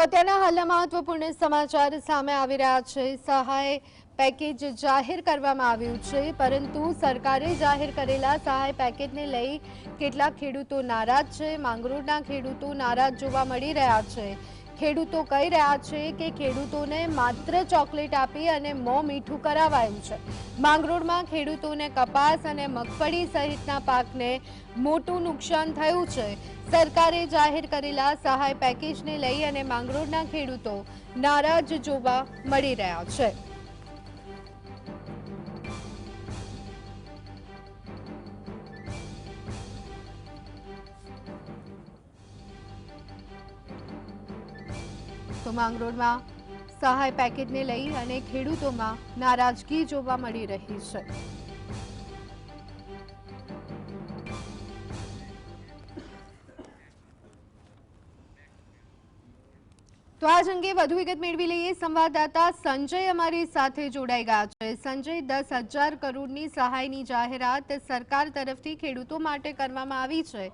તો અત્યારના હાલના મહત્વપૂર્ણ સમાચાર સામે આવી રહ્યા છે. સહાય પેકેજ જાહેર કરવામાં આવ્યું છે, પરંતુ સરકારે જાહેર કરેલા સહાય પેકેજને લઈ કેટલાક ખેડૂતો નારાજ છે. માંગરોળના ખેડૂતો નારાજ જોવા મળી રહ્યા છે. ખેડૂતો કહી રહ્યા છે કે ખેડૂતોને માત્ર ચોકલેટ આપી અને મોં મીઠું કરાવાયું છે. માંગરોળમાં ખેડૂતોને કપાસ અને મગફળી સહિતના પાકને મોટું નુકસાન થયું છે. સરકારે જાહેર કરેલા સહાય પેકેજને લઈ અને માંગરોળના ખેડૂતો નારાજ જોવા મળી રહ્યા છે. તો માંગરોળમાં સહાય પેકેજને લઈ અને ખેડૂતોમાં નારાજગી જોવા મળી રહી છે. તો આજ અંગે વધુ વિગત મેળવી લઈએ. સંવાદદાતા સંજય અમારી સાથે જોડાઈ ગયા છે. સંજય, દસ હજાર કરોડની સહાયની જાહેરાત સરકાર તરફથી ખેડૂતો માટે કરવામાં આવી છે.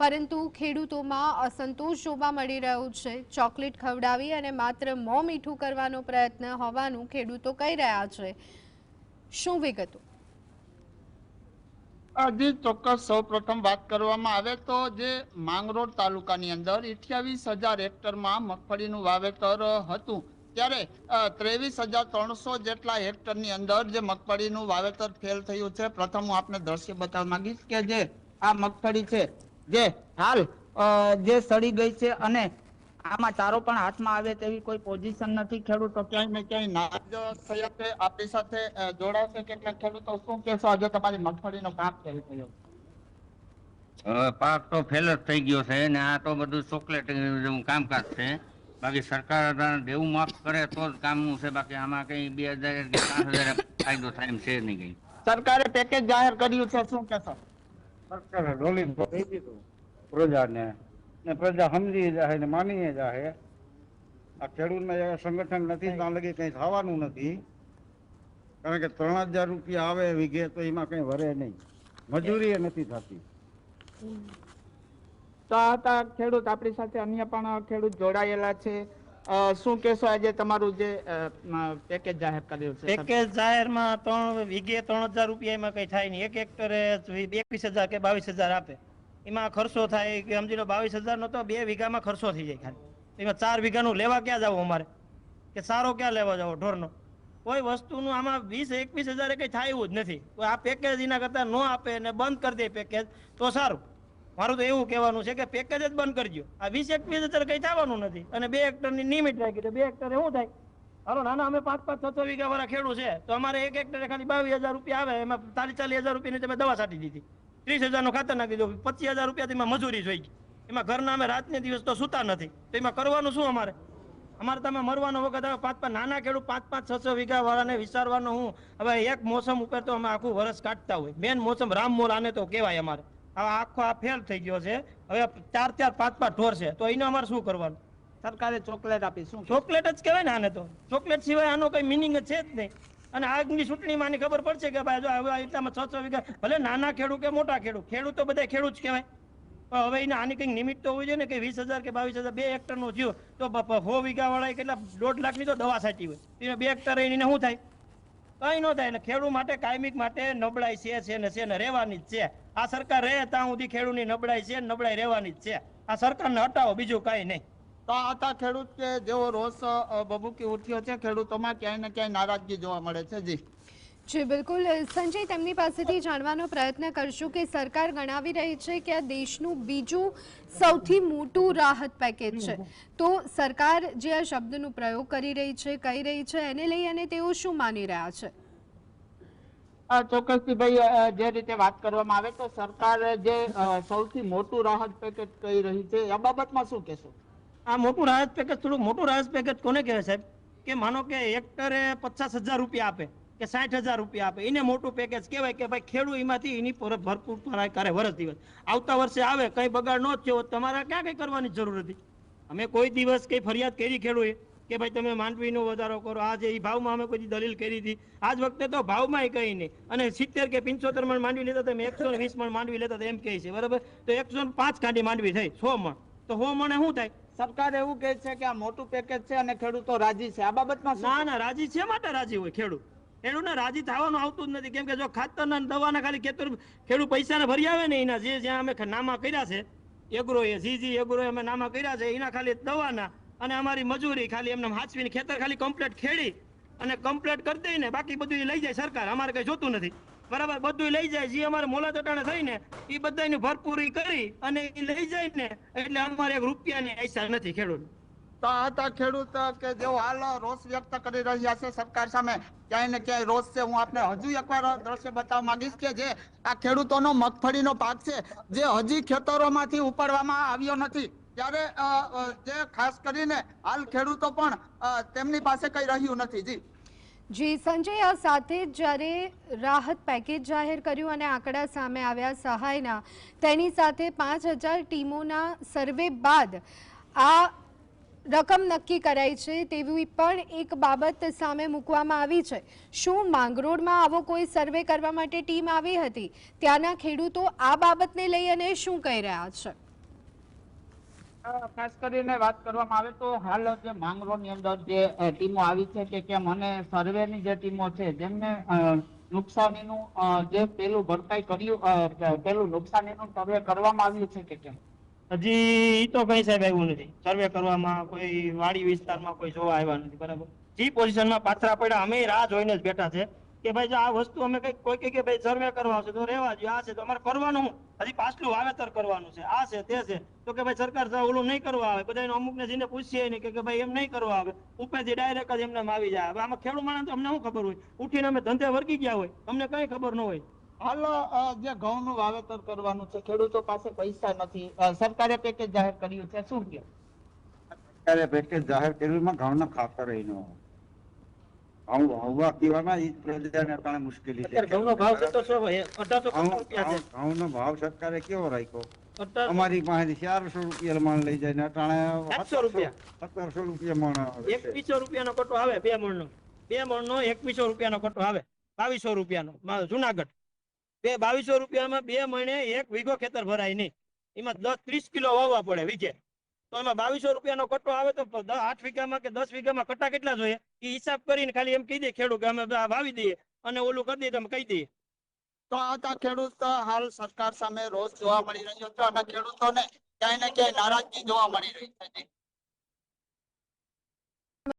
પરંતુ ખેડૂતોમાં અસંતોષ જોવા મળી રહ્યો છે. ચોકલેટ ખવડાવી અને માત્ર મોં મીઠું કરવાનો પ્રયત્ન હોવાનું ખેડૂતો કહી રહ્યા છે. શું વિગતો? હજી ચોક્કસ સૌ પ્રથમ વાત કરવામાં આવે તો જે માંગરોળ તાલુકાની અંદર અઠ્યાવીસ હજાર હેક્ટરમાં મગફળીનું વાવેતર હતું. ત્યારે ત્રેવીસ હજાર ત્રણસો જેટલા હેક્ટરની અંદર જે મગફળીનું વાવેતર ફેલ થયું છે, પ્રથમ હું આપને દ્રશ્ય બતાવવા માંગીશ કે જે આ મગફળી છે, જે હાલ જે સડી ગઈ છે અને આમાં ચારો પણ હાથમાં આવે તેવી કોઈ પોઝિશન નથી. ખેડૂતો ક્યાંય ને ક્યાંય નારાજ થયા છે આપણી સાથે જોડાશે કેટલાક ખેડૂતો શું કહેશો? આજે તમારી મગફળીનો પાક કેવી થયો? પાક તો ફેલ જ થઈ ગયો છે ને આ તો બધું ચોકલેટ કામકાજ છે. બાકી સરકાર દેવું માફ કરે તો જ કામનું છે. બાકી આમાં કઈ બે હજાર કે પાંચ હજાર ફાયદો થાય એમ છે નહીં કઈ. સરકારે પેકેજ જાહેર કર્યું છે શું કહેશો? સરકારે દીધું. પ્રજાને ને પ્રજા સમજી જાય ને માનીએ જાય. આ ખેડૂતને સંગઠન નથી ત્યાં લગી કઈ થવાનું નથી. કારણ કે ત્રણ હજાર રૂપિયા આવે વીઘે તો એમાં કઈ વરે નહીં. મજૂરી એ નથી થતી. તો આ હતા ખેડૂત આપણી સાથે અન્ય પણ ખેડૂત જોડાયેલા છે. શું કહેશો આજે તમારું જે પેકેજ જાહેર કર્યું છે? પેકેજ જાહેરમાં ત્રણ વીઘે ત્રણ હજાર રૂપિયા એમાં કઈ થાય નહીં. એક હેક્ટરે એકવીસ હજાર કે બાવીસ હજાર આપે. એમાં ખર્ચો થાય કે સમજી લો બાવીસ હજાર નો તો બે વીઘામાં ખર્ચો થઈ જાય ખાલી. એમાં ચાર વીઘાનું લેવા ક્યાં જવું અમારે? કે સારો ક્યાં લેવા જવો ઢોરનો? કોઈ વસ્તુનું આમાં વીસ, એકવીસ હજારે કંઈ થાય એવું જ નથી. આ પેકેજ એના કરતાં ન આપે ને બંધ કરી દે પેકેજ તો સારું. મારું તો એવું કહેવાનું છે કે પેકેજ જ બંધ કરજો. આ વીસ, એકવીસ હજાર કંઈ થવાનું નથી. અને બે હેક્ટરની નિયમિત રાખી તો બે હેક્ટરે શું થાય? હાલો, નાના, અમે પાંચ પાંચ, છ છ વીઘા વાળા ખેડૂત છે. તો અમારે એક હેક્ટરે ખાલી બાવીસ હજાર રૂપિયા આવે. એમાં ચાલીસ ચાલીસ હજાર રૂપિયાની તમે દવા છાંટી દીધી. ત્રીસ હજારનું ખાતર નાખી દો પચીસ હજાર રૂપિયા એમાં મજૂરી જોઈ. ગઈ એમાં ઘરના અમે રાતને દિવસ તો સૂતા નથી. તો એમાં કરવાનું શું અમારે? અમારે તમે મરવાનો વખત હવે પાંચ પાંચ નાના ખેડૂત પાંચ પાંચ છ છ વીઘા વાળાને વિચારવાનો હું. હવે એક મોસમ ઉપર તો અમે આખું વરસ કાઢતા હોય. મેન મોસમ રામમોલ આને તો કહેવાય અમારે. હવે આખો આ ફેલ થઈ ગયો છે. હવે ચાર ચાર પાંચ પાંચ ઢોર છે. તો એને અમારે શું કરવાનું? સરકારે ચોકલેટ આપી. શું? ચોકલેટ જ કહેવાય ને આને તો. ચોકલેટ સિવાય આનો કઈ મિનિંગ છે જ નહીં. અને આગની ચૂંટણીમાં ખબર પડશે કે ભાઈ જો એટલામાં છ છ વીઘા ભલે નાના ખેડૂત કે મોટા ખેડૂત ખેડૂત તો બધા ખેડૂત જ કહેવાય. પણ હવે એને આની કંઈક નિમિત્ત તો હોવી જોઈએ ને કે વીસ હજાર કે બાવીસ હજાર બે હેક્ટરનો થયો તો સો વીઘાવાળા કેટલા દોઢ લાખની તો દવા સાચી હોય. એને બે હેક્ટર એને શું થાય? કંઈ ન થાય. એટલે ખેડૂત માટે, કાયમિક માટે નબળાઈ છે છે ને છે ને રહેવાની જ છે. આ સરકાર રહે ત્યાં સુધી ખેડૂતની નબળાઈ છે નબળાઈ રહેવાની જ છે. આ સરકારને હટાવો, બીજું કાંઈ નહીં. તો આતા ખેડૂત કે જેવો રોષ બબુકી ઉઠ્યો છે. ખેડૂતોમાં ક્યાંય ને ક્યાંય નારાજગી જોવા મળે છે. જી. જી બિલકુલ. સંજય તેમની પાસેથી જાણવાનો પ્રયત્ન કરશું કે સરકાર ગણાવી રહી છે કે આ દેશનું બીજું સૌથી મોટું રાહત પેકેજ છે. તો સરકાર જે આ શબ્દનો પ્રયોગ કરી રહી છે કહી રહી છે એને લઈ અને તેઓ શું માની રહ્યા છે? અ, ચોક્કસથી ભાઈ જે રીતે વાત કરવામાં આવે તો સરકાર જે સૌથી મોટું રાહત પેકેજ કહી રહી છે આ બાબતમાં શું કહેશો? આ મોટું રાહત પેકેજ થોડું મોટું રાહત પેકેજ કોને કહેવાય સાહેબ? કે માનો કે હેક્ટરે પચાસ હજાર રૂપિયા આપે, કે સાઠ હજાર રૂપિયા આપે. એને મોટું પેકેજ કહેવાય કે ભાઈ ખેડૂત એમાંથી એની પર ભરપૂર ભરાય કરે વરસ દિવસ. આવતા વર્ષે આવે, કંઈ બગાડ ન થયો તમારે ક્યાં કંઈ કરવાની જરૂર હતી? અમે કોઈ દિવસ કંઈ ફરિયાદ કરી ખેડૂએ કે ભાઈ તમે માંડવીનો વધારો કરો. આજે એ ભાવમાં અમે કોઈ દલીલ કરી હતી. આજ વખતે તો ભાવમાં કહી નહીં. અને સિત્તેર કે પંચોતેર મણ માંડવી લેતા તમે એકસો વીસ મણ માંડવી લેતા એમ કહે છે. બરાબર? તો એકસો પાંચ કાંડી માંડવી થઈ, સો મણ. તો સો મણે શું થાય? સરકાર એવું કહે છે કે આ મોટું પેકેજ છે અને ખેડૂતો રાજી છે. આ બાબતમાં ના ના, રાજી છે માટે રાજી હોય ખેડૂત. ખેડૂતને રાજી થવાનું આવતું જ નથી. કેમ કે જો ખાતરના દવાના ખાલી ખેતર ખેડૂત પૈસાને ભરી આવે ને એના, જે જ્યાં અમે નામા કર્યા છે એગ્રો એ જી જી એગ્રો અમે નામા કર્યા છે, એના ખાલી દવાના અને અમારી મજૂરી ખાલી એમને હાચવીને ખેતર ખાલી કમ્પ્લેટ ખેડી અને કમ્પ્લેટ કરી દઈને બાકી બધું લઈ જાય સરકાર. અમારે કઈ જોતું નથી. બરાબર બધું લઈ જાય. જે અમારે મોલા ચટાણે થઈને એ બધાની ભરપૂરી કરી અને એ લઈ જાય ને, એટલે અમારે એક રૂપિયાની આશા નથી ખેડૂત. તો આ હતા ખેડૂત કે જેઓ હાલ રોષ વ્યક્ત કરી રહ્યા છે સરકાર સામે. ક્યાંય ને ક્યાંય રોષ છે. હું આપને હજુ એકવાર દ્રશ્ય બતાવવા માંગીશ કે જે આ ખેડૂતોનો મગફળીનો પાક છે, જે હજી ખેતરોમાંથી ઉપાડવામાં આવ્યો નથી. ત્યારે જે ખાસ કરીને હાલ ખેડૂતો પણ તેમની પાસે કઈ રહ્યું નથી. જી. જી, સંજય આ સાથે જ્યારે રાહત પેકેજ જાહેર કર્યું અને આંકડા સામે આવ્યા સહાયના, તેની સાથે પાંચ હજાર ટીમોના સર્વે બાદ આ રકમ નક્કી કરાઈ છે તેવી પણ એક બાબત સામે મૂકવામાં આવી છે. શું માંગરોળમાં આવો કોઈ સર્વે કરવા માટે ટીમ આવી હતી? ત્યાંના ખેડૂતો આ બાબતને લઈ અને શું કહી રહ્યા છે? ખાસ કરીને વાત કરવામાં આવે તો હાલ જે માંગરોળની અંદર જે ટીમો આવી છે કે કેમ અને સર્વેની જે ટીમો છે જેમને નુકસાનીનું જે પેલું ભરપાઈ કર્યું પેલું નુકસાનીનું સર્વે કરવામાં આવ્યું છે કે કેમ? હજી એ તો કઈ સાહેબ આવ્યું નથી. સર્વે કરવામાં કોઈ વાડી વિસ્તારમાં કોઈ જોવા આવ્યા નથી, બરાબર? જે પોઝિશનમાં પાથરા પડ્યા, અમે રાહ જોઈને જ બેઠા છે. કે ભાઈ જો આ વસ્તુ અમે કઈ કોઈ કે ભાઈ સર્વે કરવા આવશે તો રહેવા જોઈએ આ છે તો અમારે કરવાનું હજી પાછલું વાવેતર કરવાનું છે આ છે તે છે. તો કે ભાઈ સરકાર ઓલું નહીં કરવા આવે બધા અમુક ને જઈને પૂછીએ નહીં કે કે ભાઈ એમ નહીં કરવા આવે. ઉપરથી ડાયરેક્ટ જ એમને આવી જાય. હવે આમાં ખેડૂત માણસ તો અમને શું ખબર હોય? ઉઠીને અમે ધંધે વર્ગી ગયા હોય. અમને કઈ ખબર ન હોય. હાલ જે ઘઉંનું વાવેતર કરવાનું છે ખેડૂતો પાસે પૈસા નથી. સરકારે પેકેજ જાહેર કર્યું છે શું કે ત્યારે પેકેજ જાહેર કર્યુંમાં ઘઉંના ખાતર ય હોય. પીવામાં ઈ પ્રજાને અટાણે મુશ્કેલી છે. ઘઉંનો ભાવ કેટલો છે? ભાઈ? અઢારસો ઘઉં- રૂપિયા નો ઘઉં- ઘઉંનો ભાવ સરકારે કેવો રાખ્યો? અમારી પાસેથી ચારસો રૂપિયા મણ લઈ જાય ને અટાણે સાતસો રૂપિયા. સત્તરસો રૂપિયા મણ એકવીસો રૂપિયાનો કટો આવે બે મણનો. બે મણનો એકવીસો રૂપિયાનો કટો આવે. બાવીસો રૂપિયાનો. મા- જુનાગઢ. બે બાવીસો રૂપિયામાં બે મહિને એક વીઘો ખેતર ભરાય નહીં. એમાં દસ ત્રીસ કિલો વાવવા પડે વીઘે. તો એમાં બાવીસો રૂપિયાનો કટ્ટો આવે તો આઠ વીઘામાં કે દસ વીઘામાં કટ્ટા કેટલા જોઈએ એ હિસાબ કરીને ખાલી એમ કહી દે ખેડૂત કે અમે વાવી દઈએ અને ઓલું કરી દઈએ તો અમે કહી દઈએ તો આ ખેડૂત હાલ સરકાર સામે રોષ જોવા મળી રહ્યો છે અને ખેડૂતોને ક્યાંય ને ક્યાંય નારાજગી જોવા મળી રહી છે.